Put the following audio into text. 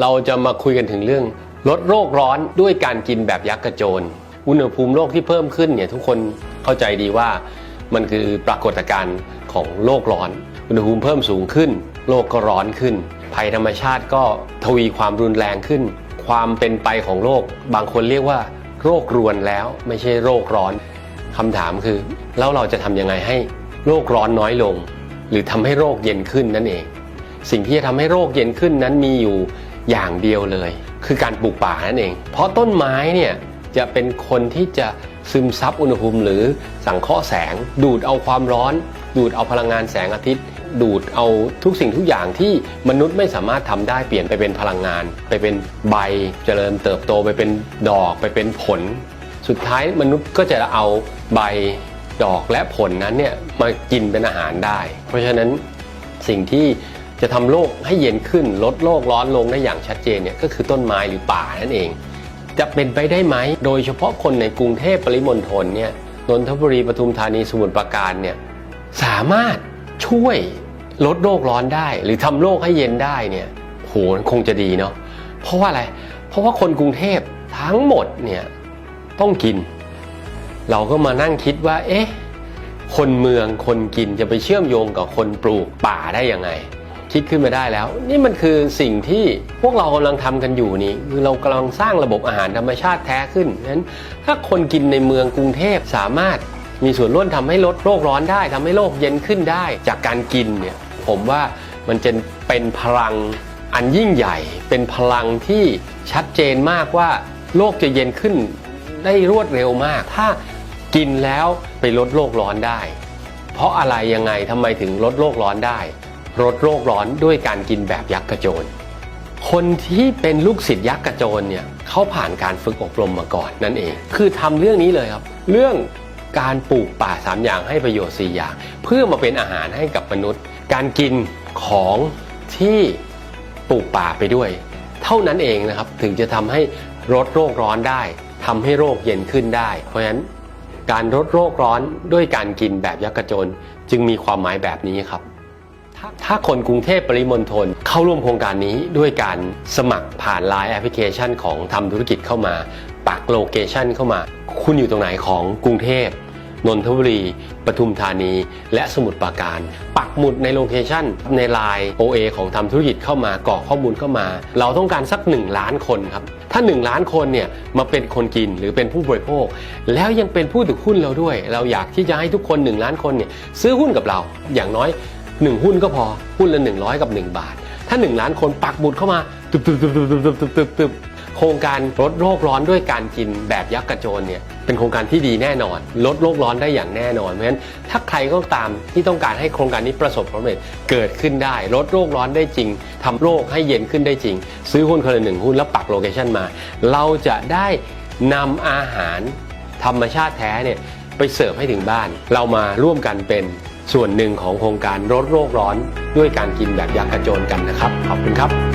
เราจะมาคุยกันถึงเรื่อง ลดโรคร้อนด้วยการกินแบบยักษ์กระโจน อุณหภูมิโลกที่เพิ่มขึ้นเนี่ยทุกคนเข้าใจดีว่ามันคือปรากฏการณ์ของโลกร้อน อุณหภูมิเพิ่มสูงขึ้น โลกก็ร้อนขึ้น ภัยธรรมชาติก็ทวีความรุนแรงขึ้น ความเป็นไปของโลก บางคนเรียกว่า โรครวนแล้วไม่ใช่โรคร้อนคำถามคือ แล้วเราจะทำยังไงให้โรคร้อนน้อยลง หรือทำให้โรคเย็นขึ้นนั่นเอง สิ่งที่จะทำให้โรคเย็นขึ้นนั้นมีอยู่ อย่างเดียวเลย คือการปลูกป่านั่นเอง เพราะต้นไม้เนี่ยจะเป็นคนที่จะซึมซับอุณหภูมิ หรือสังเคราะห์แสง ดูดเอาความร้อน ดูดเอาพลังงานแสงอาทิตย์ ดูดเอาทุกสิ่งทุกอย่างที่มนุษย์ไม่สามารถทำได้เปลี่ยนไปเป็นพลังงาน ไปเป็นใบเจริญเติบโตไปเป็นดอกไปเป็นผล สุดท้ายมนุษย์ก็จะเอาใบดอกและผลนั้นเนี่ยมากินเป็นอาหารได้ เพราะฉะนั้นสิ่งที่ จะทำโลกให้เย็นขึ้น ลดโลกร้อนลงได้อย่างชัดเจนเนี่ยก็คือต้นไม้หรือป่านั่นเอง จะเป็นไปได้ไหมโดยเฉพาะคนในกรุงเทพปริมณฑลเนี่ยนนทบุรีปทุมธานีสมุทรปราการเนี่ยสามารถช่วยลดโลกร้อนได้ หรือทำโลกให้เย็นได้เนี่ยโหคงจะดีเนาะเพราะว่าอะไร เพราะว่าคนกรุงเทพทั้งหมดเนี่ยต้องกิน เราก็มานั่งคิดว่า เอ๊ะ คนเมืองคนกินจะไปเชื่อมโยงกับคนปลูกป่าได้ยังไง คิดขึ้นมาได้แล้ว นี่มันคือสิ่งที่พวกเรากำลังทำกันอยู่นี่คือเรากำลังสร้างระบบอาหารธรรมชาติแท้ขึ้นนั้น ถ้าคนกินในเมืองกรุงเทพสามารถมีส่วนร่วมทำให้ลดโลกร้อนได้ทำให้โลกเย็นขึ้นได้ จากการกินเนี่ยผมว่ามันจะเป็นพลังอันยิ่งใหญ่ เป็นพลังที่ชัดเจนมากว่าโลกจะเย็นขึ้นได้รวดเร็วมาก ถ้ากินแล้วไปลดโลกร้อนได้ เพราะอะไรยังไงทำไมถึงลดโลกร้อนได้ ลดโลกร้อนด้วยการกินแบบยักษ์กระโจน คนที่เป็นลูกศิษย์ยักษ์กระโจนเนี่ยเขาผ่านการฝึกอบรมมาก่อนนั่นเอง คือทำเรื่องนี้เลยครับ เรื่องการปลูกป่าสามอย่างให้ประโยชน์4อย่าง เพื่อมาเป็นอาหารให้กับมนุษย์ การกินของที่ปลูกป่าไปด้วย เท่านั้นเองนะครับถึงจะทำให้ลดโรคร้อนได้ทำให้โรคเย็นขึ้นได้ เพราะฉะนั้นการลดโรคร้อนด้วยการกินแบบยักษ์กระโจนจึงมีความหมายแบบนี้ครับ ถ้าคนกรุงเทพปริมณฑลเข้าร่วมโครงการนี้ด้วยการสมัครผ่าน Line แอปพลิเคชันของทำธุรกิจเข้ามา ปักโลเคชันเข้ามา คุณอยู่ตรงไหนของกรุงเทพนนทบุรี ปทุมธานี และสมุทรปราการ ปักหมุดในโลเคชันใน Line OA ของทำธุรกิจเข้ามากรอกข้อมูลเข้ามา เราต้องการสัก 1 ล้านคนครับ ถ้า 1 ล้านคนเนี่ยมาเป็นคนกินหรือเป็นผู้บริโภค แล้วยังเป็นผู้ถือหุ้นเราด้วย เราอยากที่จะให้ทุกคน 1 ล้านคนเนี่ยซื้อหุ้นกับเราอย่างน้อย 1 หุ้นก็พอหุ้นละ 100 กับ 1 บาท ถ้า 1 ล้านคนปักหมุดเข้ามาตึบตึบตึบตึบตึบตึบตึบตึบตึบโครงการลดโลกร้อนด้วยการกินแบบยักษ์กระโจนเนี่ยเป็นโครงการที่ดีแน่นอน ลดโลกร้อนได้อย่างแน่นอนเพราะฉะนั้นถ้าใครก็ตามที่ต้องการให้โครงการนี้ประสบความสำเร็จเกิดขึ้นได้ ลดโลกร้อนได้จริงทำโลกให้เย็นขึ้นได้จริง ซื้อหุ้นคนละหนึ่งหุ้นแล้วปักโลเคชันมา เราจะได้นำอาหารธรรมชาติแท้เนี่ยไปเสิร์ฟให้ถึงบ้าน เรามาร่วมกันเป็น ส่วนหนึ่งของโครงการลดโลกร้อนด้วยการกินแบบยักษ์กระโจนกันนะครับ ขอบคุณครับ